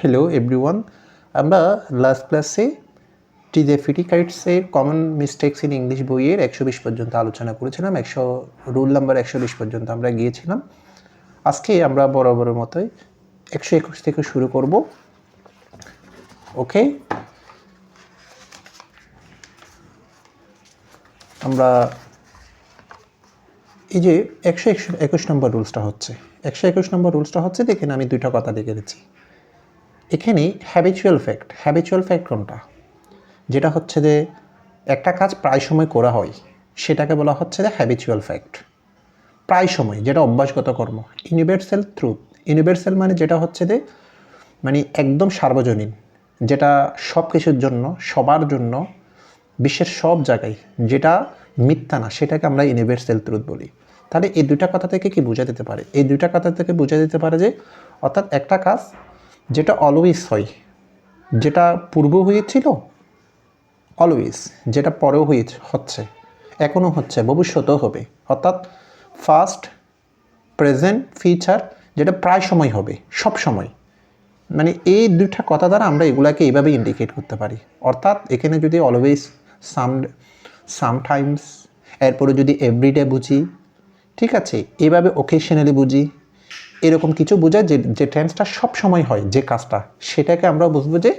Hello everyone আমরা last ক্লাসে টিজে ফিটিকাইটসের কমন মিস্টেকস ইন ইংলিশ বইয়ের একশো বিশ পর্যন্ত আলোচনা করেছিলাম, একশো রুল নাম্বার একশো বিশ পর্যন্ত আমরা গিয়েছিলাম। আজকে আমরা বরাবরের মতোই একশো একুশ থেকে শুরু করব। ওকে আমরা এই যে একশো একুশ নম্বর রুলসটা হচ্ছে, একশো একুশ নম্বর রুলসটা হচ্ছে, দেখেন আমি দুইটা কথা লিখে দিচ্ছি এখানে হ্যাবিচুয়াল ফ্যাক্ট হ্যাবিচুয়াল ফ্যাক্ট কোনটা? যেটা হচ্ছে যে একটা কাজ প্রায় সময় করা হয়, সেটাকে বলা হচ্ছে যে হ্যাবিচুয়াল ফ্যাক্ট প্রায় সময়, যেটা অভ্যাসগত কর্ম ইউনিভার্সাল ট্রুথ ইউনিভার্সাল মানে যেটা হচ্ছে যে মানে একদম সার্বজনীন, যেটা সব কিছুর জন্য, সবার জন্য, বিশ্বের সব জায়গায় যেটা মিথ্যা না, সেটাকে আমরা ইউনিভার্সাল ট্রুথ বলি। তাহলে এই দুইটা কথা থেকে কি বোঝা যেতে পারে? এই দুইটা কথা থেকে বোঝা দিতে পারে যে, অর্থাৎ একটা কাজ যেটা অলওয়েজ হয়। যেটা পূর্ব হয়েছিল অলওয়েজ যেটা পরেও হয়ে হচ্ছে, এখনও হচ্ছে, ভবিষ্যতেও হবে। অর্থাৎ ফার্স্ট প্রেজেন্ট ফিউচার যেটা প্রায় সময় হবে, সব সময়। মানে এই দুইটা কথা দ্বারা আমরা এগুলাকে এইভাবে ইন্ডিকেট করতে পারি। অর্থাৎ এখানে যদি অলওয়েজ সাম সামটাইমস এরপরে যদি এভরিডে বুঝি, ঠিক আছে, এভাবে ওকেশনালি বুঝি এরকম কিছু বোঝায় যে যে টেন্সটা সব সময় হয়, যে কাজটা, সেটাকে আমরা বুঝব যে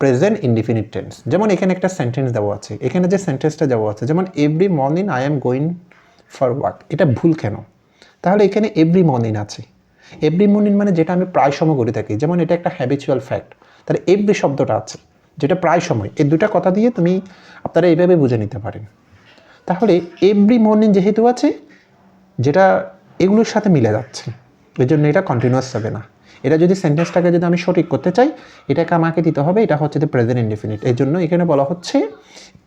প্রেজেন্ট ইনডিফিনিট টেন্স যেমন এখানে একটা সেন্টেন্স দেওয়া আছে, এখানে যে সেন্টেন্সটা দেওয়া আছে, যেমন every morning I am going for work এটা ভুল কেন? তাহলে এখানে এভরি মর্নিং আছে। এভরি মর্নিং মানে যেটা আমি প্রায় সময় করে থাকি, যেমন এটা একটা হ্যাবিচুয়াল ফ্যাক্ট তাহলে এভরি শব্দটা আছে, যেটা প্রায় সময়, এই দুটা কথা দিয়ে তুমি আপনারা এইভাবে বুঝে নিতে পারেন। তাহলে এভরি মর্নিং যেহেতু আছে, যেটা এগুলোর সাথে মিলে যাচ্ছে। এই জন্য এটা কন্টিনিউয়াস হবে না। এটা যদি সেন্টেন্সটাকে যদি আমি সঠিক করতে চাই, এটাকে আমাকে দিতে হবে, এটা হচ্ছে যে প্রেজেন্ট ইনডিফিনিট এই জন্য এখানে বলা হচ্ছে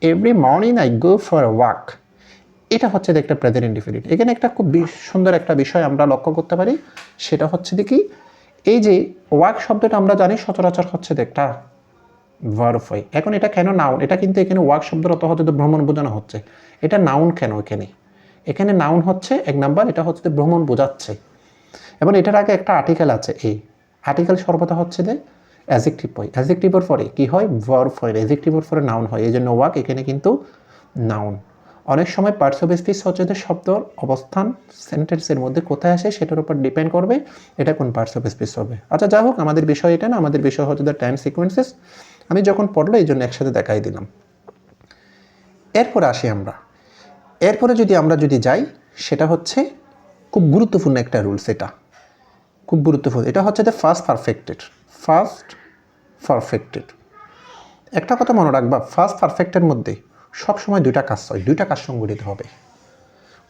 every morning I go for walk এটা হচ্ছে যে একটা প্রেজেন্ট ইনডিফিনিট এখানে একটা খুব সুন্দর একটা বিষয় আমরা লক্ষ্য করতে পারি, সেটা হচ্ছে দেখি এই যে ওয়াক শব্দটা আমরা জানি, সচরাচর হচ্ছে যে একটা ভার্ভ হয়। এখন এটা কেন নাউন এটা কিন্তু এখানে ওয়াক শব্দের অত হচ্ছে তো ভ্রমণ বোঝানো হচ্ছে। এটা নাউন কেন এখানে? এখানে নাউন হচ্ছে এক নাম্বার, এটা হচ্ছে ভ্রমণ বোঝাচ্ছে। এবং এটার আগে একটা আর্টিকেল আছে, এই আর্টিকেল সর্বদা হচ্ছে যে অ্যাজেক্টিভ হয় অ্যাজেক্টিভের পরে কি হয়? ভার্ভ হয়। অ্যাজেক্টিভের পরে নাউন হয়। এই জন্য ওয়াক এখানে কিন্তু নাউন অনেক সময় পার্টস অফ স্পিচ হচ্ছে যে শব্দর অবস্থান সেন্টেন্সের মধ্যে কোথায় আসে সেটার উপর ডিপেন্ড করবে, এটা কোন পার্টস অফ স্পিচ হবে। আচ্ছা যা হোক, আমাদের বিষয় এটা না, আমাদের বিষয় হচ্ছে দ্য টাইম সিকোয়েন্সেস আমি যখন পড়ল এই জন্য একসাথে দেখাই দিলাম। এরপর আসি আমরা। এরপরে যদি আমরা যদি যাই, সেটা হচ্ছে খুব গুরুত্বপূর্ণ একটা রুলস এটা। খুব গুরুত্বপূর্ণ। এটা হচ্ছে যে ফার্স্ট পারফেক্টেড ফার্স্ট পারফেক্টেড একটা কথা মনে রাখবা ফার্স্ট পারফেক্টের মধ্যে সবসময় দুইটা কাজ হয়, দুইটা কাজ সংগঠিত হবে।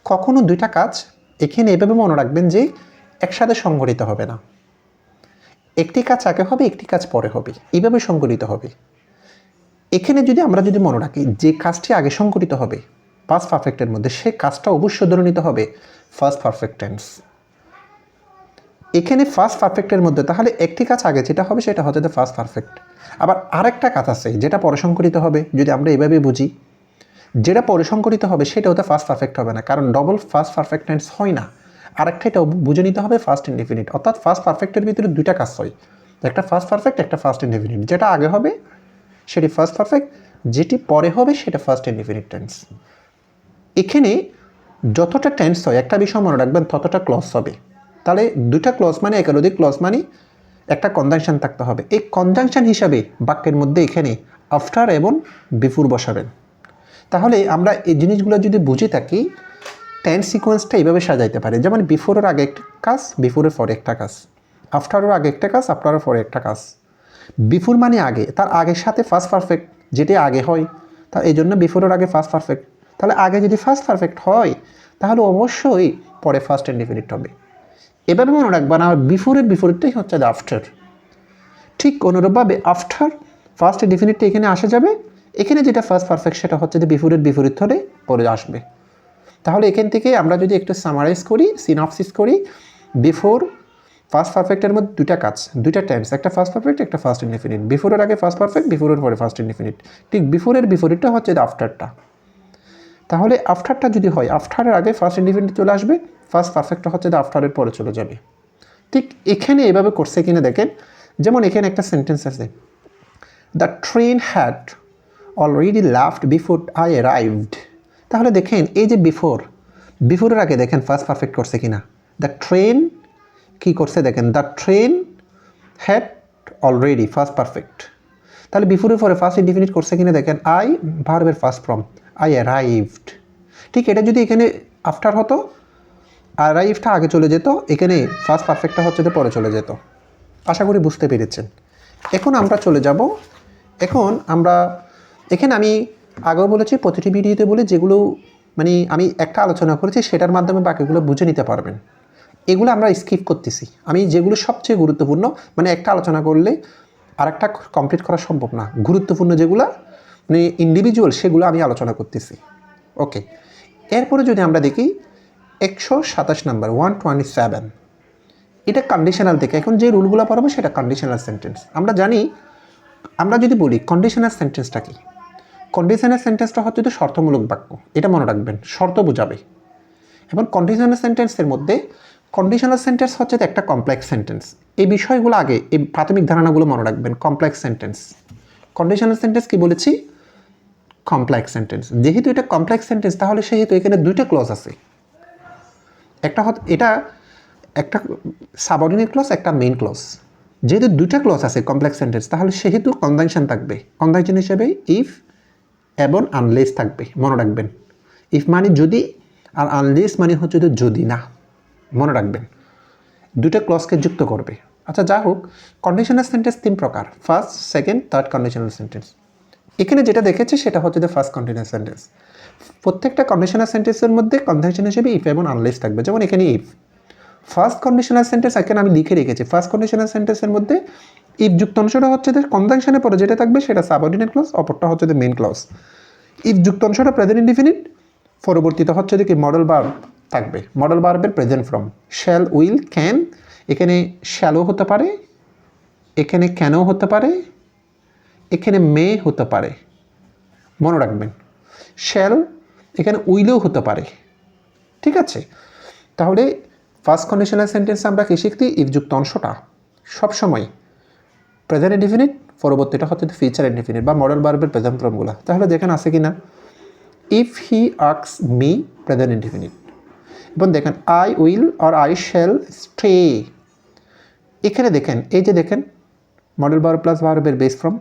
কখনো দুইটা কাজ এখানে এভাবে মনে রাখবেন যে একসাথে সংগঠিত হবে না। একটি কাজ আগে হবে, একটি কাজ পরে হবে। এইভাবে সংগঠিত হবে। এখানে যদি আমরা যদি মনে রাখি যে কাজটি আগে সংগঠিত হবে পাস্ট পারফেক্টের মধ্যে সে কাজটা অবশ্যই ধরে নিতে হবে ফার্স্ট পারফেক্ট টেন্স এখানে ফার্স্ট পারফেক্টের মধ্যে তাহলে একটি কাজ আগে যেটা হবে সেটা হচ্ছে ফার্স্ট পারফেক্ট আবার আরেকটা কাজ আছে, যেটা পরে হবে, যদি আমরা এভাবে বুঝি, যেটা পরে সংকলিত হবে সেটা হতে ফার্স্ট পারফেক্ট হবে না, কারণ ডবল ফার্স্ট পারফেক্ট টেন্স হয় না। আরেকটা এটা বুঝে নিতে হবে ফার্স্ট ইনডিফিনিট অর্থাৎ ফার্স্ট পারফেক্টের ভিতরে দুইটা কাজ হয়। একটা ফার্স্ট পারফেক্ট একটা ফার্স্ট ইনডিফিনিট যেটা আগে হবে, সেটি ফার্স্ট পারফেক্ট যেটি পরে হবে, সেটা ফার্স্ট ইনডিফিনিট টেন্স এখানে যতটা টেন্স হয়, একটা বিষয় মনে রাখবেন, ততটা ক্লস হবে। তাহলে দুটা ক্লস মানে একাধিক ক্লস মানে একটা কনজাংশন থাকতে হবে। এই কনজাংশন হিসাবে বাক্যের মধ্যে এখানে আফটার এবং বিফোর বসাবেন। তাহলে আমরা এই জিনিসগুলো যদি বুঝে থাকি টেন্স সিকোয়েন্সটা এইভাবে সাজাইতে পারে। যেমন বিফোরের আগে একটা কাজ বিফোরের পরে একটা কাজ। আফটারের আগে একটা কাজ আফটারের পরে একটা কাজ। বিফোর মানে আগে, তার আগের সাথে ফার্স্ট পারফেক্ট যেটি আগে হয়, তা এই জন্য বিফোরের আগে ফার্স্ট পারফেক্ট তাহলে আগে যদি ফার্স্ট পারফেক্ট হয়, তাহলে অবশ্যই পরে ফার্স্ট ইনডিফিনিট হবে। এভাবে মনে রাখবেন না বিফোরের বিপরীতটাই হচ্ছে আফটার ঠিক অনুরূপভাবে আফটার ফার্স্ট ডিফিনিটটা এখানে আসা যাবে। এখানে যেটা ফার্স্ট পারফেক্ট সেটা হচ্ছে যে বিফোরের বিপরীত হলে পরে আসবে। তাহলে এখান থেকে আমরা যদি একটু সামারাইজ করি সিনপসিস করি বিফোর ফার্স্ট পারফেক্টের মধ্যে দুইটা কাজ, দুইটা টাইমস একটা ফার্স্ট পারফেক্ট একটা ফার্স্ট ইনডিফিনিট বিফোরের আগে ফার্স্ট পারফেক্ট বিফোরের পরে ফার্স্ট ইনডিফিনিট ঠিক বিফোরের বিপরীতটা হচ্ছে আফটারটা তাহলে আফটারটা যদি হয় আফটারের আগে ফার্স্ট ইন্ডিপেন্ডেন্ট চলে আসবে ফার্স্ট পারফেক্টটা হচ্ছে আফটারের পরে চলে যাবে। ঠিক এখানে এভাবে করছে কিনা দেখেন, যেমন এখানে একটা সেন্টেন্স আছে the train had already left before I arrived তাহলে দেখেন, এই যে বিফোর বিফোরের আগে দেখেন ফার্স্ট পারফেক্ট করছে কিনা। দ্য ট্রেন কী করছে দেখেন the train had already first perfect তাহলে বিফোরের পরে ফার্স্ট ইন্ডিফিনিট করছে কিনা দেখেন আই ভার্বের ফার্স্ট ফর্ম আই অ্যারাইভড ঠিক এটা যদি এখানে আফটার হতো অ্যারাইভটা আগে চলে যেত, এখানে ফার্স্ট পারফেক্টটা হচ্ছে যে পরে চলে যেত। আশা করি বুঝতে পেরেছেন। এখন আমরা চলে যাব, এখন আমরা, এখানে আমি আগেও বলেছি, প্রতিটি ভিডিওতে বলে যেগুলো মানে আমি একটা আলোচনা করেছি, সেটার মাধ্যমে বাকিগুলো বুঝে নিতে পারবেন। এগুলো আমরা স্কিপ করতেছি। আমি যেগুলো সবচেয়ে গুরুত্বপূর্ণ মানে একটা আলোচনা করলে আরেকটা কমপ্লিট করা সম্ভব না। গুরুত্বপূর্ণ যেগুলো ইন্ডিভিজুয়াল সেগুলো আমি আলোচনা করতেছি। ওকে এরপরে যদি আমরা দেখি, একশো সাতাশ নাম্বার ওয়ান টোয়েন্টি সেভেন এটা কন্ডিশনাল থেকে, এখন যে রুলগুলো পড়াবো সেটা কন্ডিশনাল সেন্টেন্স আমরা জানি, আমরা যদি বলি কন্ডিশনাল সেন্টেন্সটা কি? কন্ডিশনাল সেন্টেন্সটা হচ্ছে তো শর্তমূলক বাক্য। এটা মনে রাখবেন, শর্ত বোঝাবে। এবং কন্ডিশনাল সেন্টেন্সের মধ্যে কন্ডিশনাল সেন্টেন্স হচ্ছে একটা কমপ্লেক্স সেন্টেন্স এই বিষয়গুলো আগে, এই প্রাথমিক ধারণাগুলো মনে রাখবেন কমপ্লেক্স সেন্টেন্স কন্ডিশনাল সেন্টেন্স কি বলেছি? কমপ্লেক্স সেন্টেন্স যেহেতু এটা কমপ্লেক্স সেন্টেন্স তাহলে সেহেতু এখানে দুইটা ক্লজ আছে। একটা এটা একটা সাবঅর্ডিনেট ক্লজ একটা মেইন ক্লজ যেহেতু দুইটা ক্লজ আছে কমপ্লেক্স সেন্টেন্স তাহলে সেহেতু কনজাংশন থাকবে। কনজাংশন হিসেবে ইফ এবং আনলেস থাকবে। মনে রাখবেন। ইফ মানে যদি, আর আনলেস মানে হচ্ছে যদি না। মনে রাখবেন। দুটো ক্লজকে যুক্ত করবে। আচ্ছা যা হোক কন্ডিশনাল সেন্টেন্স তিন প্রকার। First second third conditional sentence এখানে যেটা দেখেছে সেটা হচ্ছে দ্য ফার্স্ট কন্টিনিউয়াস সেন্টেন্স প্রত্যেকটা কন্ডিশনাল সেন্টেন্সের মধ্যে কনজাংশন হিসেবে ইফ এবং আনলেস থাকবে। যেমন এখানে ইফ ফার্স্ট কন্ডিশনাল সেন্টেন্স এখানে আমি লিখে রেখেছি। ফার্স্ট কন্ডিশনাল সেন্টেন্সের মধ্যে ইফ যুক্ত অংশটা হচ্ছে যে কনজাংশনের পরে যেটা থাকবে সেটা সাবঅর্ডিনেট ক্লজ অপরটা হচ্ছে যে মেইন ক্লজ ইফ যুক্ত অংশটা প্রেজেন্ট ইনডিফিনিট পরবর্তীতে হচ্ছে যে কি মডেল বার্ব থাকবে। Modal বার্বের present form shall will can এখানে শ্যালও হতে পারে, এখানে ক্যানও হতে পারে এখানে মে হতে পারে। মনে রাখবেন। শ্যাল এখানে উইলেও হতে পারে। ঠিক আছে? তাহলে ফার্স্ট কন্ডিশনাল সেন্টেন্স আমরা কি শিখতে ইফযুক্ত অংশটা। সবসময় প্রেজেন্ট ইনডিফিনিট পরবর্তীটা হচ্ছে ফিউচার ইনডিফিনিট বা মডেল বার্বের প্রেজেন্ট ফর্মগুলো তাহলে দেখেন আছে কি না if he asks me present indefinite এবং দেখেন I will or I shall stay এখানে দেখেন, এই যে দেখেন মডেল বার প্লাস ভার্বের বেস ফ্রম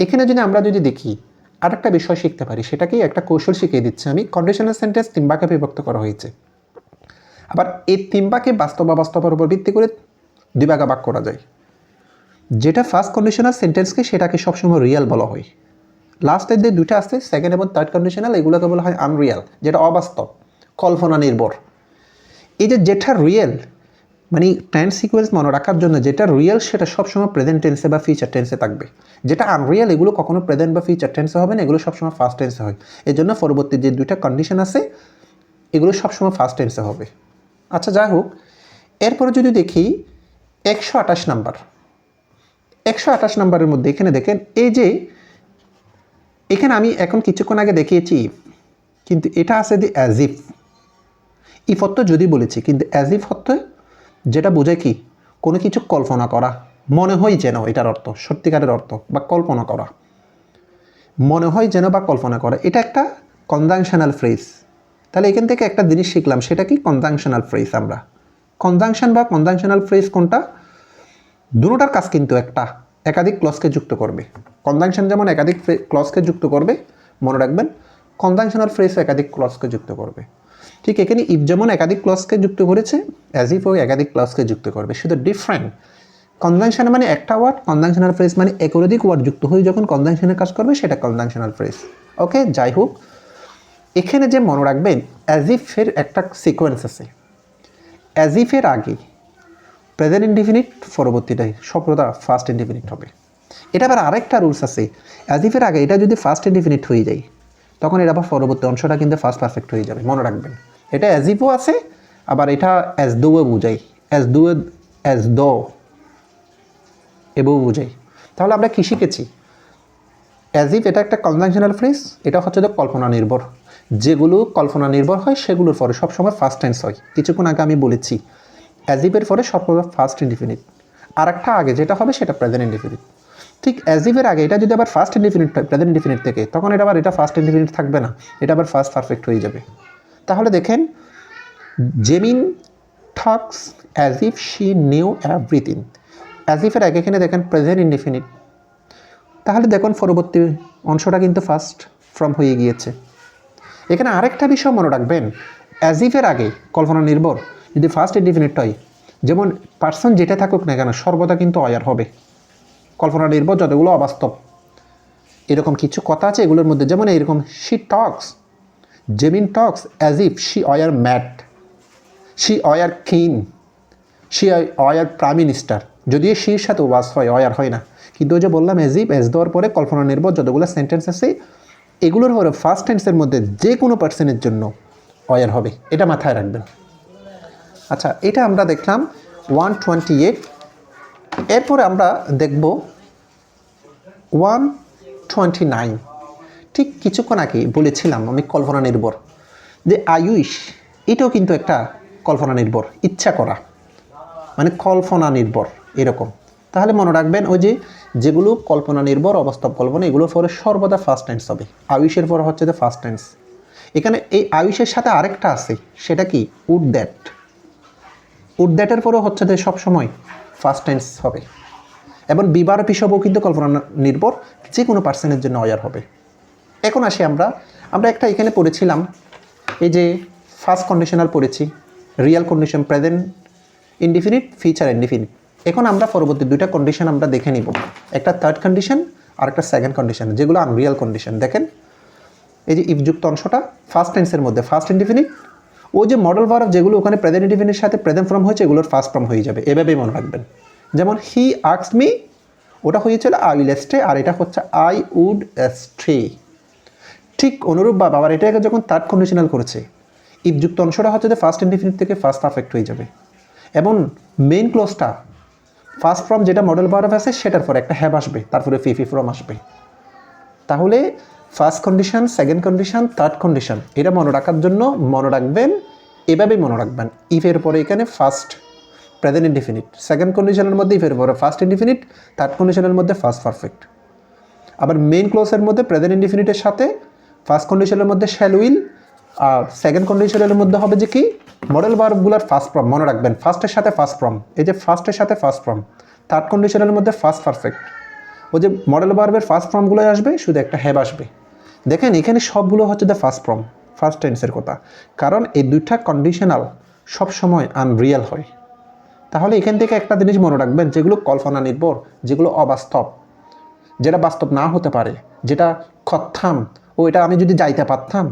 এখানে যদি আমরা যদি দেখি, আরেকটা বিষয় শিখতে পারি, সেটাকেই একটা কৌশল শিখিয়ে দিচ্ছে আমি। কন্ডিশনাল সেন্টেন্স ভাগে বিভক্ত করা হয়েছে। আবার এই তিন ভাগে বাস্তব অবাস্তবের উপর ভিত্তি করে দুই ভাগ করা যায়। যেটা ফার্স্ট কন্ডিশনাল সেন্টেন্সকে সেটাকে সবসময় রিয়েল বলা হয়। লাস্টের যে দুইটা আছে সেকেন্ড এবং থার্ড কন্ডিশনাল এগুলোকে বলা হয় আনরিয়াল যেটা অবাস্তব, কল্পনা নির্ভর। এই যে যেটা রিয়েল মানে টেন্স সিকোয়েন্স মনে রাখার জন্য যেটা রিয়েল সেটা সবসময় প্রেজেন্ট টেন্সে বা ফিউচার টেন্সে থাকবে। যেটা আনরিয়াল এগুলো কখনো প্রেজেন্ট বা ফিউচার টেন্সে হবে না, এগুলো সবসময় ফার্স্ট টেন্সে হয়। এই জন্য পরবর্তী যে দুইটা কন্ডিশন আছে, এগুলো সবসময় ফার্স্ট টেন্সে হবে। আচ্ছা যাই হোক, এরপরে যদি দেখি, একশো আঠাশ নাম্বার। একশো আঠাশ নাম্বারের মধ্যে এখানে দেখেন, এই যে এখানে আমি এখন কিছুক্ষণ আগে দেখিয়েছি, কিন্তু এটা আছে দি অ্যাজ ইফ ইফ যদি বলেছি, কিন্তু অ্যাজ ইফ অর্থ যেটা বোঝায় কি? কোনো কিছু কল্পনা করা। মনে হয় যেন এটার অর্থ, সত্যিকারের অর্থ, বা কল্পনা করা। মনে হয় যেন বা কল্পনা করা। এটা একটা কনজাংশনাল ফ্রেজ তাহলে এখান থেকে একটা জিনিস শিখলাম, সেটা কি? কনজাংশনাল ফ্রেজ আমরা। কনজাংশন বা কনজাংশনাল ফ্রেজ কোনটা? দুটোটার কাজ কিন্তু একটা। একাধিক ক্লসকে যুক্ত করবে। কনজাংশন যেমন একাধিক ক্লসকে যুক্ত করবে, মনে রাখবেন কনজাংশনাল ফ্রেজ একাধিক ক্লসকে যুক্ত করবে। ঠিক এখানে ইফ যেমন একাধিক ক্লসকে যুক্ত করেছে অ্যাজ ইফ ও একাধিক ক্লসকে যুক্ত করবে। শুধু ডিফারেন্ট কনজাংশন মানে একটা ওয়ার্ড কনজাংশনাল ফ্রেজ মানে একাধিক ওয়ার্ড যুক্ত হয়ে যখন কনজাংশনের কাজ করবে, সেটা কনজাংশনাল ফ্রেজ ওকে যাই হোক, এখানে যে মনে রাখবেন অ্যাজ ইফের একটা সিকোয়েন্স আছে। অ্যাজ ইফের আগে প্রেজেন্ট ইনডিফিনিট পরবর্তীটাই সফলতা ফার্স্ট ইনডিফিনিট হবে। এটা আবার আরেকটা রুলস আছে। অ্যাজ ইফের আগে এটা যদি ফার্স্ট ইনডিফিনিট হয়ে যায় তখন এটা আবার পরবর্তী অংশটা কিন্তু ফার্স্ট পারফেক্ট হয়ে যাবে, মনে রাখবেন। এটা অ্যাজ ইফও আছে, আবার এটা অ্যাজ দোও বুঝাই। অ্যাজ দো অ্যাজ দো এবও বুঝাই। তাহলে আমরা কী শিখেছি? অ্যাজ ইফ এটা একটা কনভেনশনাল ফ্রেজ এটা হচ্ছে তো কল্পনা নির্ভর। যেগুলো কল্পনা নির্ভর হয়, সেগুলোর পরে সবসময় ফার্স্ট টেন্স হয়। কিছুক্ষণ আগে আমি বলেছি অ্যাজ ইফের পরে সবসময় ফার্স্ট ইনডিফিনিট আর একটা আগে যেটা হবে, সেটা প্রেজেন্ট ইনডিফিনিট ঠিক অ্যাজ ইফের আগে এটা যদি আবার ফার্স্ট ইনডিফিনিট হয় প্রেজেন্ট ইনডিফিনিট থেকে, তখন এটা আবার এটা ফার্স্ট ইনডিফিনিট থাকবে না, এটা আবার ফার্স্ট পারফেক্ট হয়ে যাবে। তাহলে দেখেন Jamin talks as if she knew everything as ইফের আগে এখানে দেখেন প্রেজেন্ট ইনডিফিনিট তাহলে দেখুন পরবর্তী অংশটা কিন্তু ফার্স্ট ফ্রম হয়ে গিয়েছে। এখানে আরেকটা বিষয় মনে রাখবেন অ্যাজ ইফের আগে কল্পনা নির্ভর, যদি ফার্স্ট ইনডিফিনিট হয়, যেমন পার্সন যেটা থাকুক না কেন, সর্বদা কিন্তু অয়ার হবে। কল্পনা নির্ভর, যতগুলো অবাস্তব। এরকম কিছু কথা আছে, এগুলোর মধ্যে যেমন এরকম she talks Jamin talks as if she were mad she were king she were prime minister যদিও শির সাথে ওয়াজ হয় অয়ার হয় না। কিন্তু ওই যে বললাম এজ ইফ এজ দেওয়ার পরে কল্পনা নির্ভর, যতগুলো সেন্টেন্স আছে, এগুলোর পরে ফার্স্ট টেন্সের মধ্যে যে কোনো পার্সনের জন্য অয়ার হবে। এটা মাথায় রাখবেন। আচ্ছা এটা আমরা দেখলাম ওয়ান টোয়েন্টি এইট এরপরে আমরা দেখব ওয়ান টোয়েন্টি নাইন ঠিক কিছুক্ষণ আগে বলেছিলাম আমি কল্পনা নির্ভর যে আয়ুষ, এটাও কিন্তু একটা কল্পনা নির্ভর, ইচ্ছা করা। মানে কল্পনা নির্ভর, এরকম। তাহলে মনে রাখবেন ওই যে যেগুলো কল্পনা নির্ভর, অবাস্তব কল্পনা, এগুলোর পরে সর্বদা ফার্স্ট টেন্স হবে। আয়ুষের পর হচ্ছে যে ফার্স্ট টেন্স এখানে এই আয়ুষের সাথে আরেকটা আছে, সেটা কি? উড দ্যাট উড দ্যাটের পরেও হচ্ছে যে সবসময় ফার্স্ট টেন্স হবে। এবং বিবার পিসবও কিন্তু কল্পনা নির্ভর যে কোনো পার্সনের জন্য অয়ার হবে। এখন আসি আমরা। আমরা একটা এখানে পড়েছিলাম, এই যে ফার্স্ট কন্ডিশনাল পড়েছি real condition present indefinite future indefinite এখন আমরা পরবর্তী দুইটা কন্ডিশন আমরা দেখে নিব। একটা থার্ড কন্ডিশন আর একটা সেকেন্ড কন্ডিশন যেগুলো আনরিয়াল কন্ডিশন দেখেন, এই যে ইফযুক্ত অংশটা ফার্স্ট টেন্সের মধ্যে ফার্স্ট ইনডিফিনিট ওই যে মডেল ভার্ব যেগুলো ওখানে প্রেজেন্ট ইনডিফিনিটের সাথে প্রেজেন্ট ফর্ম হয়েছে, এগুলোর ফার্স্ট ফর্ম হয়ে যাবে। এভাবেই মনে রাখবেন। যেমন হি আক্স মি ওটা হয়েছিল আই উইল স্টে আর এটা হচ্ছে আই উড স্টে ঠিক অনুরূপভাবে আবার এটাকে যখন থার্ড কন্ডিশনাল করেছে ইফযুক্ত অংশটা হচ্ছে যে ফার্স্ট ইনডিফিনিট থেকে ফার্স্ট পারফেক্ট হয়ে যাবে। এবং মেইন ক্লোজটা ফার্স্ট ফর্ম যেটা মডেল ভার্ব আছে, সেটার পর একটা হ্যাব আসবে, তারপরে ফি ফি ফর্ম আসবে। তাহলে first condition second condition third condition এটা মনে রাখার জন্য মনে রাখবেন, এভাবেই মনে রাখবেন। ইফের পরে এখানে ফার্স্ট প্রেজেন্ট ইনডিফিনিট সেকেন্ড কন্ডিশনের মধ্যে ইফের পরে ফার্স্ট ইনডিফিনিট থার্ড কন্ডিশনের মধ্যে ফার্স্ট পারফেক্ট আবার মেইন ক্লোজের মধ্যে প্রেজেন্ট ইনডিফিনিটের সাথে ফার্স্ট কন্ডিশনের মধ্যে শ্যাল উইল আর সেকেন্ড কন্ডিশনের মধ্যে হবে যে কি? মডেল ভার্বগুলোর ফার্স্ট ফর্ম মনে রাখবেন ফার্স্টের সাথে ফার্স্ট ফর্ম এই যে ফার্স্টের সাথে ফার্স্ট ফর্ম থার্ড কন্ডিশনের মধ্যে ফার্স্ট পারফেক্ট ওই যে মডেল ভার্বের ফার্স্ট ফর্মগুলো আসবে, শুধু একটা হ্যাব আসবে। দেখেন, এখানে সবগুলো হচ্ছে দ্য ফার্স্ট ফর্ম ফার্স্ট টেন্সের কথা। কারণ এই দুইটা কন্ডিশনাল সবসময় আনরিয়াল হয়। তাহলে এখান থেকে একটা জিনিস মনে রাখবেন, যেগুলো কল্পনা নির্ভর, যেগুলো অবাস্তব, যেটা বাস্তব না হতে পারে, যেটা খত্থাম ও এটা আমি যদি যাইতে পারতাম,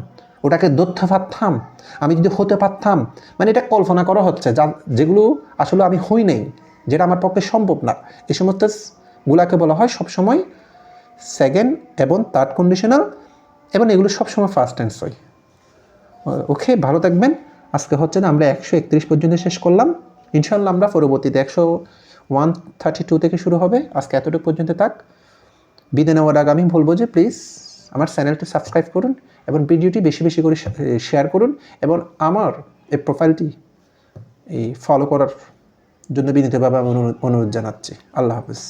ওটাকে ধরতে পারতাম আমি যদি হতে পারতাম মানে এটা কল্পনা করা হচ্ছে, যা, যেগুলো আসলে আমি হই নেই, যেটা আমার পক্ষে সম্ভব না। এই সমস্ত গুলাকে বলা হয় সবসময় সেকেন্ড এবং থার্ড কন্ডিশনাল এবং এগুলো সবসময় ফার্স্ট টেন্স হয়। ওকে ভালো থাকবেন। আজকে হচ্ছে না, আমরা একশো একত্রিশ পর্যন্ত শেষ করলাম। ইনশাল্লাহ আমরা পরবর্তীতে একশো ওয়ান থার্টি টু থেকে শুরু হবে। আজকে এতটুকু পর্যন্ত থাক। বিদে নেওয়ার আগে আমি বলব যে প্লিজ আমার চ্যানেলটি সাবস্ক্রাইব করুন এবং ভিডিওটি বেশি বেশি করে শেয়ার করুন এবং আমার এই প্রোফাইলটি এই ফলো করার জন্য বিনীতভাবে আমি অনুরোধ অনুরোধ জানাচ্ছি। আল্লাহ হাফিজ।